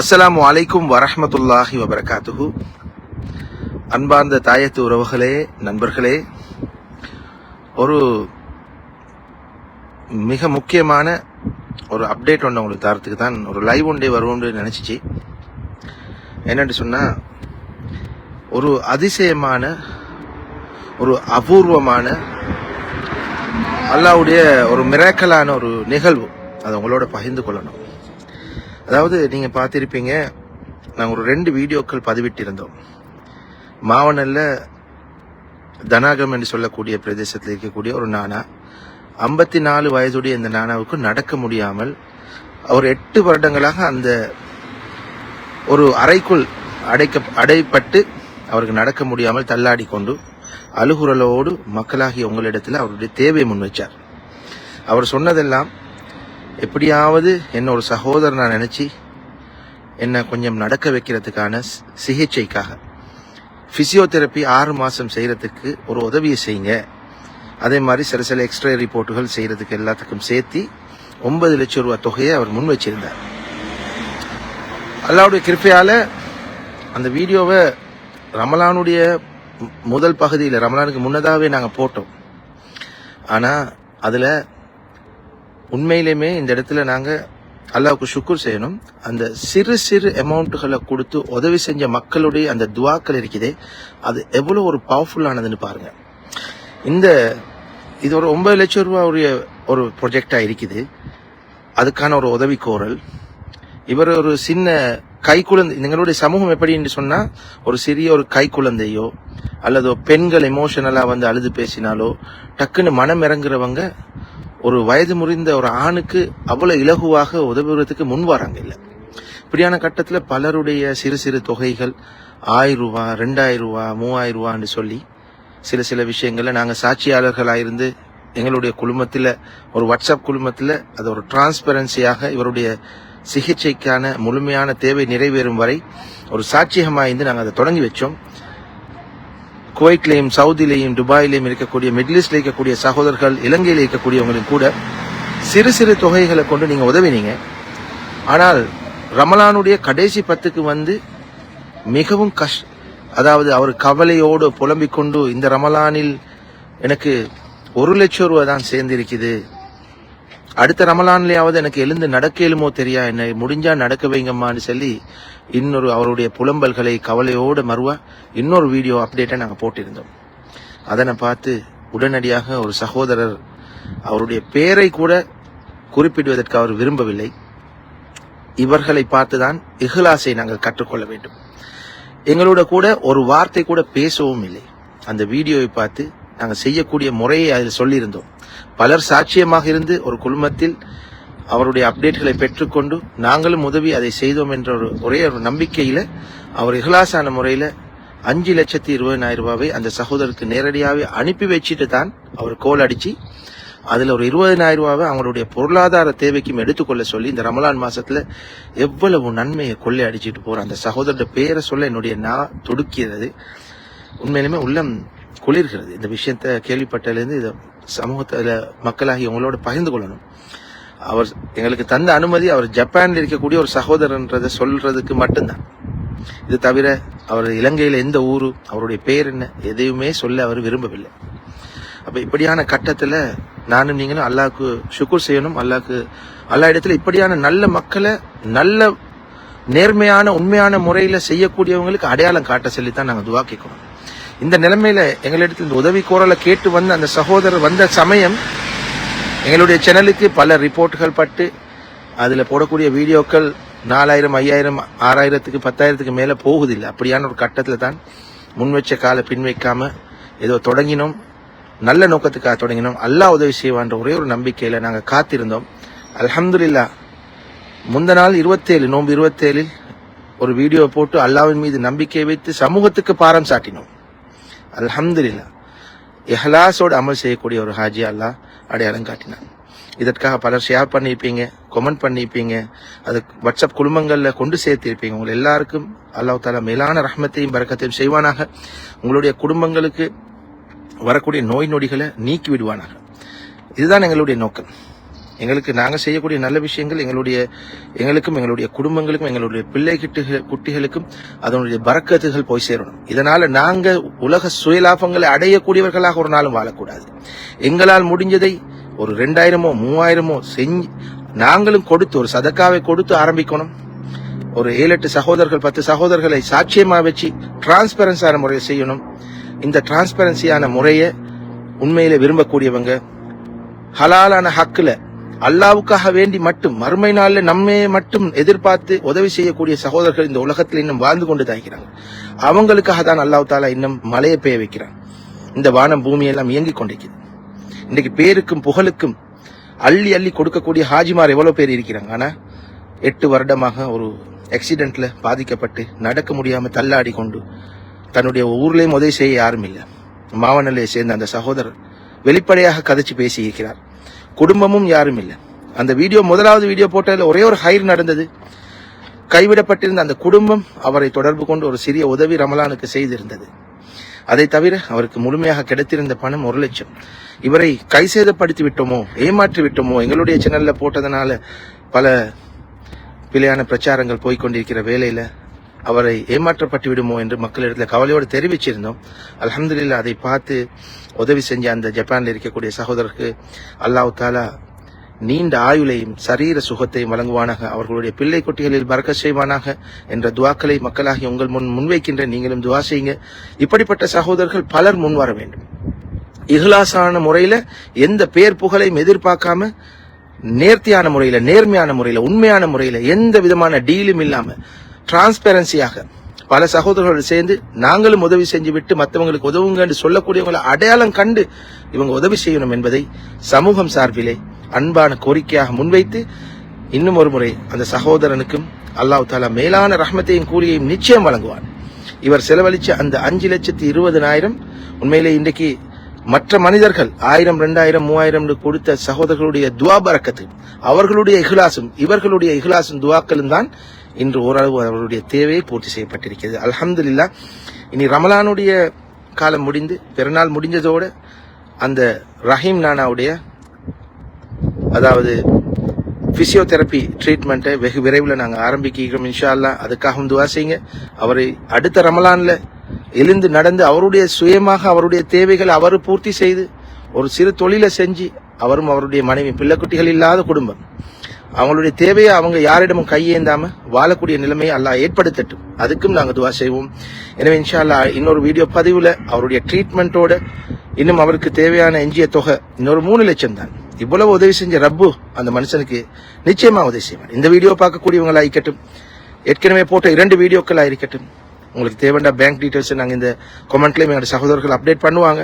அஸ்ஸலாமு அலைக்கும் வரஹமத்துல்லாஹி வபரகாத்துஹு. அன்பார்ந்த தாயத்து உறவுகளே நண்பர்களே ஒரு மிக முக்கியமான ஒரு அப்டேட் ஒன்று உங்களுக்கு தரத்துக்கு தான் ஒரு லைவ் ஒன்றே வருவோம்னு நினச்சிச்சு. என்னன்னு சொன்னால் ஒரு அதிசயமான ஒரு அபூர்வமான அல்லாவுடைய ஒரு மிராக்கலான ஒரு நிகழ்வு. அதை உங்களோட பகிர்ந்து கொள்ளணும். அதாவது நீங்கள் பார்த்துருப்பீங்க நாங்கள் ஒரு ரெண்டு வீடியோக்கள் பதிவிட்டிருந்தோம். மாவனல்ல தனாகம் என்று சொல்லக்கூடிய பிரதேசத்தில் இருக்கக்கூடிய ஒரு நானா ஐம்பத்தி நாலு வயதுடைய இந்த நானாவுக்கு நடக்க முடியாமல் அவர் எட்டு வருடங்களாக அந்த ஒரு அறைக்குள் அடைக்க அடைப்பட்டு அவருக்கு நடக்க முடியாமல் தள்ளாடி கொண்டு அழுகுரலோடு மக்களாகிய உங்களிடத்தில் அவருடைய தேவையை முன்வைச்சார். அவர் சொன்னதெல்லாம் எப்படியாவது என்ன ஒரு நான் நினச்சி என்னை கொஞ்சம் நடக்க வைக்கிறதுக்கான சிகிச்சைக்காக. ஃபிசியோதெரப்பி ஆறு மாதம் செய்கிறதுக்கு ஒரு உதவியை செய்யுங்க. அதே மாதிரி சில சில எக்ஸ்ட்ரா ரிப்போர்ட்டுகள் செய்கிறதுக்கு எல்லாத்துக்கும் சேர்த்து ஒன்பது லட்சம் ரூபாய் தொகையை அவர் முன் வச்சிருந்தார். அல்லாவுடைய கிருப்பையால் அந்த வீடியோவை ரமலானுடைய முதல் பகுதியில் ரமலானுக்கு முன்னதாகவே நாங்கள் போட்டோம். ஆனால் அதில் உண்மையிலுமே இந்த இடத்துல நாங்கள் அல்லாவுக்கு சுக்குர் செய்யணும். அந்த சிறு சிறு அமௌண்ட்டுகளை கொடுத்து உதவி செஞ்ச மக்களுடைய அந்த துவாக்கள் இருக்குதே அது எவ்வளோ ஒரு பவர்ஃபுல்லானதுன்னு பாருங்க. இந்த இது ஒரு ஒன்பது லட்சம் ரூபாவுடைய ஒரு ப்ரொஜெக்டாக இருக்குது. அதுக்கான ஒரு உதவி கோரல் இவர் ஒரு சின்ன கைக்குழந்தை எங்களுடைய சமூகம் எப்படின்னு சொன்னால் ஒரு சிறிய ஒரு கைக்குழந்தையோ அல்லது பெண்கள் எமோஷனலாக வந்து அழுது பேசினாலோ டக்குன்னு மனம் இறங்குறவங்க ஒரு வயது முறிந்த ஒரு ஆணுக்கு அவ்வளோ இலகுவாக உதவுறதுக்கு முன் வராங்க இல்லை இப்படியான கட்டத்தில் பலருடைய சிறு சிறு தொகைகள் ஆயிரம் ரூபா ரெண்டாயிரம் ரூபா மூவாயிரம் ரூபான்னு சொல்லி சில சில விஷயங்களில் நாங்கள் சாட்சியாளர்களாக சாட்சியாளர்களாயிருந்து எங்களுடைய குழுமத்தில் ஒரு வாட்ஸ்அப் குழுமத்தில் அது ஒரு டிரான்ஸ்பரன்சியாக இவருடைய சிகிச்சைக்கான முழுமையான தேவை நிறைவேறும் வரை ஒரு சாட்சியமாயிருந்து நாங்கள் அதை தொடங்கி வச்சோம். குவைட்லேயும் சவுதியிலையும் துபாயிலையும் இருக்கக்கூடிய மிடில் ஈஸ்ட்ல இருக்கக்கூடிய சகோதரர்கள் இலங்கையில் இருக்கக்கூடியவங்களும் கூட சிறு சிறு தொகைகளை கொண்டு நீங்க உதவினீங்க. ஆனால் ரமலானுடைய கடைசி பத்துக்கு வந்து மிகவும் கஷ் அதாவது அவர் கவலையோடு புலம்பிக் கொண்டு இந்த ரமலானில் எனக்கு ஒரு லட்சம் ரூபா தான் சேர்ந்திருக்குது. அடுத்த ரமலான்லயாவது எனக்கு எழுந்து நடக்க எழுமோ தெரியா? என்னை முடிஞ்சா நடக்க வைங்கம்மான்னு சொல்லி இன்னொரு அவருடைய புலம்பல்களை கவலையோடு மறுவா இன்னொரு வீடியோ அப்டேட்டை நாங்கள் போட்டிருந்தோம். அதனை பார்த்து உடனடியாக ஒரு சகோதரர் அவருடைய பெயரை கூட குறிப்பிடுவதற்கு அவர் விரும்பவில்லை. இவர்களை பார்த்துதான் இஹ்லாசை நாங்கள் கற்றுக்கொள்ள வேண்டும். எங்களோட கூட ஒரு வார்த்தை கூட பேசவும் இல்லை. அந்த வீடியோவை பார்த்து நாங்கள் செய்யக்கூடிய முறையை அதில் சொல்லியிருந்தோம். பலர் சாட்சியமாக இருந்து ஒரு குழுமத்தில் அவருடைய அப்டேட்களை பெற்றுக்கொண்டு நாங்களும் உதவி அதை செய்தோம் என்ற ஒரு ஒரே ஒரு நம்பிக்கையில் அவர் இகலாசான முறையில் அஞ்சு லட்சத்தி இருபதாயிரம் ரூபாவை அந்த சகோதரருக்கு நேரடியாகவே அனுப்பி வச்சுட்டு தான் அவர் கோல் அடித்து அதில் ஒரு இருபதாயிரம் ரூபாவை அவங்களுடைய பொருளாதார தேவைக்கும் எடுத்துக்கொள்ள சொல்லி இந்த ரமலான் மாசத்துல எவ்வளவு நன்மையை கொள்ளை அடிச்சிட்டு போற அந்த சகோதரருடைய பேரை சொல்ல என்னுடைய நான் துடுக்கிறது. உண்மையிலுமே உள்ளம் குளிர்கிறது. இந்த விஷயத்த கேள்விப்பட்டதுலேருந்து இதை சமூகத்தில் மக்களாகி உங்களோட பகிர்ந்து கொள்ளணும். அவர் எங்களுக்கு தந்த அனுமதி அவர் ஜப்பானில் இருக்கக்கூடிய ஒரு சகோதரன்றதை சொல்றதுக்கு மட்டும்தான். இது தவிர அவர் இலங்கையில் எந்த ஊரு அவருடைய பேர் என்ன எதையுமே சொல்ல அவர் விரும்பவில்லை. அப்போ இப்படியான கட்டத்தில் நானும் நீங்களும் அல்லாஹ்க்கு சுக்குர் செய்யணும். அல்லாஹ்க்கு அல்லா இடத்துல இப்படியான நல்ல மக்களை நல்ல நேர்மையான உண்மையான முறையில் செய்யக்கூடியவங்களுக்கு அடையாளம் காட்ட சொல்லித்தான் தான் துவா கேட்கணும் இந்த நிலைமையில எங்களிடத்தில் இந்த உதவி கோரலை கேட்டு வந்த அந்த சகோதரர் வந்த சமயம் எங்களுடைய சேனலுக்கு பல ரிப்போர்ட்டுகள் பட்டு அதில் போடக்கூடிய வீடியோக்கள் நாலாயிரம் ஐயாயிரம் ஆறாயிரத்துக்கு பத்தாயிரத்துக்கு மேலே போகுதில்லை. அப்படியான ஒரு கட்டத்தில் தான் முன் வச்ச காலை பின் வைக்காம ஏதோ தொடங்கினோம். நல்ல நோக்கத்துக்காக தொடங்கினோம். அல்லாஹ் உதவி செய்வான்ற ஒரே ஒரு நம்பிக்கையில் நாங்கள் காத்திருந்தோம். அலமதுல்லா முந்த நாள் இருபத்தேழு நோன்பு இருபத்தேழில் ஒரு வீடியோ போட்டு அல்லாவின் மீது நம்பிக்கை வைத்து சமூகத்துக்கு பாரம் சாட்டினோம். அல்ஹம்துல்லா எஹ்லாஸோடு அமல் செய்யக்கூடிய ஒரு ஹாஜி அல்லாஹ் அடையாளம் காட்டினான். இதற்காக பலர் ஷேர் பண்ணியிருப்பீங்க கமெண்ட் பண்ணியிருப்பீங்க அது வாட்ஸ்அப் குழுமங்களில் கொண்டு சேர்த்திருப்பீங்க. உங்கள் எல்லாருக்கும் அல்லாஹ் தாலா மேலான ரஹ்மத்தையும் பறக்கத்தையும் செய்வானாக. உங்களுடைய குடும்பங்களுக்கு வரக்கூடிய நோய் நொடிகளை நீக்கி விடுவானாக. இதுதான் எங்களுடைய நோக்கம். எங்களுக்கு நாங்கள் செய்யக்கூடிய நல்ல விஷயங்கள் எங்களுடைய எங்களுக்கும் எங்களுடைய குடும்பங்களுக்கும் எங்களுடைய பிள்ளை கிட்டுக- குட்டிகளுக்கும் அதனுடைய பறக்கத்துகள் போய் சேரணும். இதனால நாங்கள் உலக சுயலாபங்களை அடையக்கூடியவர்களாக ஒரு நாளும் வாழக்கூடாது. எங்களால் முடிஞ்சதை ஒரு ரெண்டாயிரமோ மூவாயிரமோ செஞ்சு நாங்களும் கொடுத்து ஒரு சதக்காவை கொடுத்து ஆரம்பிக்கணும். ஒரு ஏழு எட்டு சகோதரர்கள் பத்து சகோதரர்களை சாட்சியமாக வச்சு டிரான்ஸ்பரன்ஸான முறையை செய்யணும். இந்த டிரான்ஸ்பரன்சியான முறையை உண்மையில விரும்பக்கூடியவங்க ஹலாலான ஹக்கில் அல்லாவுக்காக வேண்டி மட்டும் மறுமை நாளில் நம்மை மட்டும் எதிர்பார்த்து உதவி செய்யக்கூடிய சகோதரர்கள் இந்த உலகத்தில் இன்னும் வாழ்ந்து கொண்டு தான் இருக்கிறாங்க. அவங்களுக்காக தான் அல்லாஹ் தாலா இன்னும் மலையை பெய்ய வைக்கிறான். இந்த வானம் பூமியெல்லாம் இயங்கிக் கொண்டிருக்குது. இன்றைக்கு பேருக்கும் புகழுக்கும் அள்ளி அள்ளி கொடுக்கக்கூடிய ஹாஜிமார் எவ்வளோ பேர் இருக்கிறாங்க? ஆனால் எட்டு வருடமாக ஒரு ஆக்சிடென்ட்ல பாதிக்கப்பட்டு நடக்க முடியாமல் தள்ளாடி கொண்டு தன்னுடைய ஊர்லேயும் உதவி செய்ய யாரும் இல்லை. மாவனிலையை சேர்ந்த அந்த சகோதரர் வெளிப்படையாக கதைச்சு பேசி இருக்கிறார் குடும்பமும் யாரும் இல்லை. அந்த வீடியோ முதலாவது வீடியோ போட்டதில் ஒரே ஒரு ஹைர் நடந்தது. கைவிடப்பட்டிருந்த அந்த குடும்பம் அவரை தொடர்பு கொண்டு ஒரு சிறிய உதவி ரமலானுக்கு செய்திருந்தது. அதை தவிர அவருக்கு முழுமையாக கிடைத்திருந்த பணம் ஒரு லட்சம். இவரை கை சேதப்படுத்தி விட்டோமோ ஏமாற்றி விட்டோமோ எங்களுடைய சேனல்ல போட்டதனால பல பிழையான பிரச்சாரங்கள் போய்க்கொண்டிருக்கிற வேலையில் அவரை ஏமாற்றப்பட்டு விடுமோ என்று மக்களிடத்தில் கவலையோடு தெரிவிச்சிருந்தோம். அலமதுல்லா அதை பார்த்து உதவி செஞ்ச அந்த ஜப்பானில் இருக்கக்கூடிய சகோதரருக்கு அல்லாஹ் தாலா நீண்ட ஆயுளையும் சரீர சுகத்தையும் வழங்குவானாக. அவர்களுடைய பிள்ளை குட்டிகளில் பறக்க செய்வானாக என்ற துவாக்களை மக்களாகி உங்கள் முன் முன்வைக்கின்ற நீங்களும் துவா செய்யுங்க. இப்படிப்பட்ட சகோதரர்கள் பலர் முன் வர வேண்டும். இஹ்லாசான முறையில எந்த பேர் புகழையும் எதிர்பார்க்காம நேர்த்தியான முறையில நேர்மையான முறையில உண்மையான முறையில எந்த விதமான டீலும் இல்லாம டிரான்ஸ்பெரன்சியாக பல சகோதரர்கள் சேர்ந்து நாங்களும் உதவி செஞ்சு விட்டு மற்றவங்களுக்கு உதவுங்க என்று சொல்லக்கூடியவங்களை அடையாளம் கண்டு இவங்க உதவி செய்யணும் என்பதை சமூகம் சார்பிலே அன்பான கோரிக்கையாக முன்வைத்து இன்னும் ஒரு முறை அந்த சகோதரனுக்கும் அல்லாஹ் தாலா மேலான ரஹ்மத்தையும் கூலியையும் நிச்சயம் வழங்குவான். இவர் செலவழிச்ச அந்த அஞ்சு லட்சத்தி இருபதனாயிரம் உண்மையிலே இன்றைக்கு மற்ற மனிதர்கள் ஆயிரம் ரெண்டாயிரம் மூவாயிரம் கொடுத்த சகோதரர்களுடைய துவா பரக்கத்து அவர்களுடைய இஹ்லாசும் இவர்களுடைய இஹ்லாசும் துவாக்களும் தான் இன்று ஓரளவு அவர்களுடைய தேவையை பூர்த்தி செய்யப்பட்டிருக்கிறது. அல்ஹம்துலில்லாஹ் இனி ரமலானுடைய காலம் முடிந்து பெருநாள் முடிஞ்சதோடு அந்த ரஹீம் நானாவுடைய அதாவது ஃபிசியோதெரப்பி ட்ரீட்மெண்ட்டை வெகு விரைவில் நாங்கள் ஆரம்பிக்கிறோம் இன்ஷா அல்லாஹ் அதுக்காகவும் துவா செய்யுங்க. அவரை அடுத்த ரமலானில் எழுந்து நடந்து அவருடைய சுயமாக அவருடைய தேவைகளை அவர் பூர்த்தி செய்து ஒரு சிறு தொழிலை செஞ்சு அவரும் அவருடைய மனைவி பிள்ளைக்குட்டிகள் இல்லாத குடும்பம். அவங்களுடைய தேவையை அவங்க யாரிடமும் கையேந்தாம வாழக்கூடிய நிலைமையை அல்லாஹ் ஏற்படுத்தட்டும். அதுக்கும் நாங்கள் துவா செய்வோம். எனவே இன்ஷா இன்னொரு வீடியோ பதிவுல அவருடைய ட்ரீட்மெண்ட்டோட இன்னும் அவருக்கு தேவையான எஞ்சிய தொகை இன்னொரு மூணு லட்சம் தான். இவ்வளவு உதவி செஞ்ச ரப்பு அந்த மனுஷனுக்கு நிச்சயமா உதவி செய்வார். இந்த வீடியோ பார்க்கக்கூடியவங்களா இருக்கட்டும் ஏற்கனவே போட்ட இரண்டு வீடியோக்களா இருக்கட்டும் உங்களுக்கு தேவைண்டா பேங்க் டீட்டெயில்ஸ் நாங்க இந்த கமெண்ட்லயும் எங்களோட சகோதரர்கள் அப்டேட் பண்ணுவாங்க.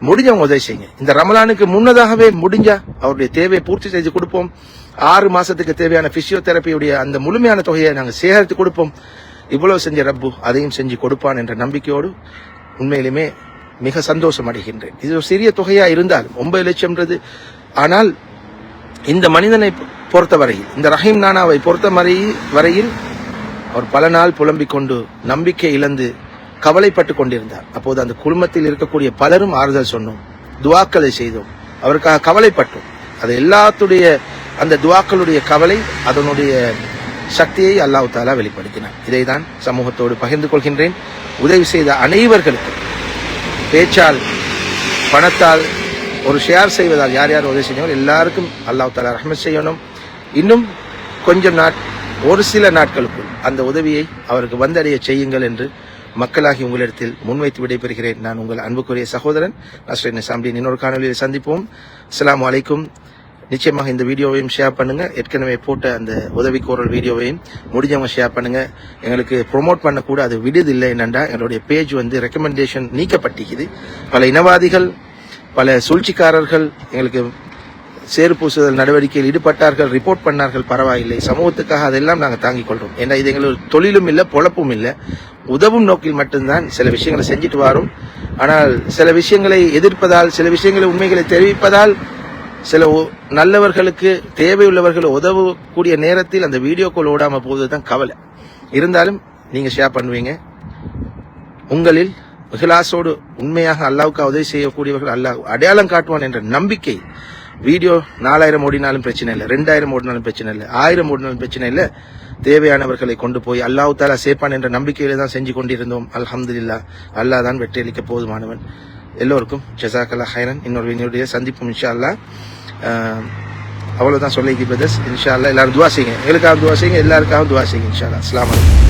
முடிஞ்சவங்க உதவி செய்யுங்க. இந்த ரமலானுக்கு முன்னதாகவே முடிஞ்சா அவருடைய தேவையை பூர்த்தி செய்து கொடுப்போம். ஆறு மாசத்துக்கு தேவையான பிசியோதெரப்பியுடைய அந்த முழுமையான தொகையை நாங்கள் சேகரித்து கொடுப்போம். இவ்வளவு செஞ்ச ரப்பு அதையும் செஞ்சு கொடுப்பான் என்ற நம்பிக்கையோடு உண்மையிலுமே மிக சந்தோஷம் அடைகின்றேன். இது ஒரு சிறிய தொகையா இருந்தாலும் ஒன்பது லட்சம்ன்றது. ஆனால் இந்த மனிதனை பொறுத்தவரையில் இந்த ரஹீம் நானாவை பொறுத்த வரை- வரையில் அவர் பல நாள் புலம்பிக் கொண்டு நம்பிக்கை இழந்து கவலைப்பட்டு கொண்டிருந்தார். அப்போது அந்த குடும்பத்தில் இருக்கக்கூடிய பலரும் ஆறுதல் சொன்னோம். துவாக்களை செய்தோம். அவருக்காக கவலைப்பட்டோம். அது எல்லாத்துடைய அந்த துவாக்களுடைய கவலை அதனுடைய சக்தியை அல்லாஹ் தாலா வெளிப்படுத்தினார். இதைதான் சமூகத்தோடு பகிர்ந்து கொள்கின்றேன். உதவி செய்த அனைவர்களுக்கும் பேச்சால் பணத்தால் ஒரு ஷேர் செய்வதால் யார் யார் உதவி செய்யணும் எல்லாருக்கும் அல்லாஹ் தாலா ரஹ்மத் செய்யணும். இன்னும் கொஞ்சம் நாட் ஒரு சில நாட்களுக்குள் அந்த உதவியை அவருக்கு வந்தடைய செய்யுங்கள் என்று மக்களாகி உங்களிடத்தில் முன்வைத்து விடைபெறுகிறேன். நான் உங்கள் அன்புக்குரிய சகோதரன் நஸ்ரீன் நிசாம்டின் இன்னொரு காணொலியில் சந்திப்போம். அஸ்லாம் வலைக்கும் நிச்சயமாக இந்த வீடியோவையும் ஷேர் பண்ணுங்க. ஏற்கனவே போட்ட அந்த உதவி கோரல் வீடியோவையும் முடிஞ்சவங்க ஷேர் பண்ணுங்க. எங்களுக்கு ப்ரொமோட் பண்ணக்கூட அது விடுதில்லை. என்னண்டா? எங்களுடைய பேஜ் வந்து ரெக்கமெண்டேஷன் நீக்கப்பட்டிருக்குது. பல இனவாதிகள் பல சூழ்ச்சிக்காரர்கள் எங்களுக்கு சேறு பூசுதல் நடவடிக்கையில் ஈடுபட்டார்கள் ரிப்போர்ட் பண்ணார்கள். பரவாயில்லை. சமூகத்துக்காக அதெல்லாம் நாங்கள் தாங்கிக் கொள்றோம். ஏன்னா இது எங்களுக்கு தொழிலும் இல்லை பொழப்பும் இல்லை. உதவும் நோக்கில் மட்டும்தான் சில விஷயங்களை செஞ்சுட்டு வரும். ஆனால் சில விஷயங்களை எதிர்ப்பதால் சில விஷயங்களை உண்மைகளை தெரிவிப்பதால் சில நல்லவர்களுக்கு தேவையுள்ளவர்கள் உதவக்கூடிய நேரத்தில் அந்த வீடியோ கால் ஓடாம போவதுதான் கவலை. இருந்தாலும் நீங்க ஷேர் பண்ணுவீங்க. உங்களில் இஹ்லாஸோடு உண்மையாக அல்லாவுக்கு உதவி செய்யக்கூடியவர்கள் அல்லாஹ் அடையாளம் காட்டுவான் என்ற நம்பிக்கை வீடியோ நாலாயிரம் ஓடினாலும் பிரச்சனை இல்லை ரெண்டாயிரம் ஓடினாலும் பிரச்சனை இல்லை ஆயிரம் ஓடினாலும் பிரச்சனை இல்லை. தேவையானவர்களை கொண்டு போய் அல்லாஹ் தாலா சேப்பான் என்ற நம்பிக்கையில தான் செஞ்சு கொண்டிருந்தோம். அல்ஹம்துல்லா அல்லாஹ் தான் வெற்றியளிக்க போதுமானவன். எல்லோருக்கும் ஜசாக்கல்லா ஹைரன் இன்னொரு என்னுடைய சந்திப்பும் இன்ஷா அல்லாஹ் அவ்வளோதான் அவ்வளவுதான் சொல்லிக்கி பிரதர்ஸ் இன்ஷா அல்லாஹ் எல்லாரும் துவா செய்யுங்க. எங்களுக்காக துவா செய்யுங்க எல்லாருக்காகவும் துவா செய்யுங்க இன்ஷா அல்லா அஸ்லாம்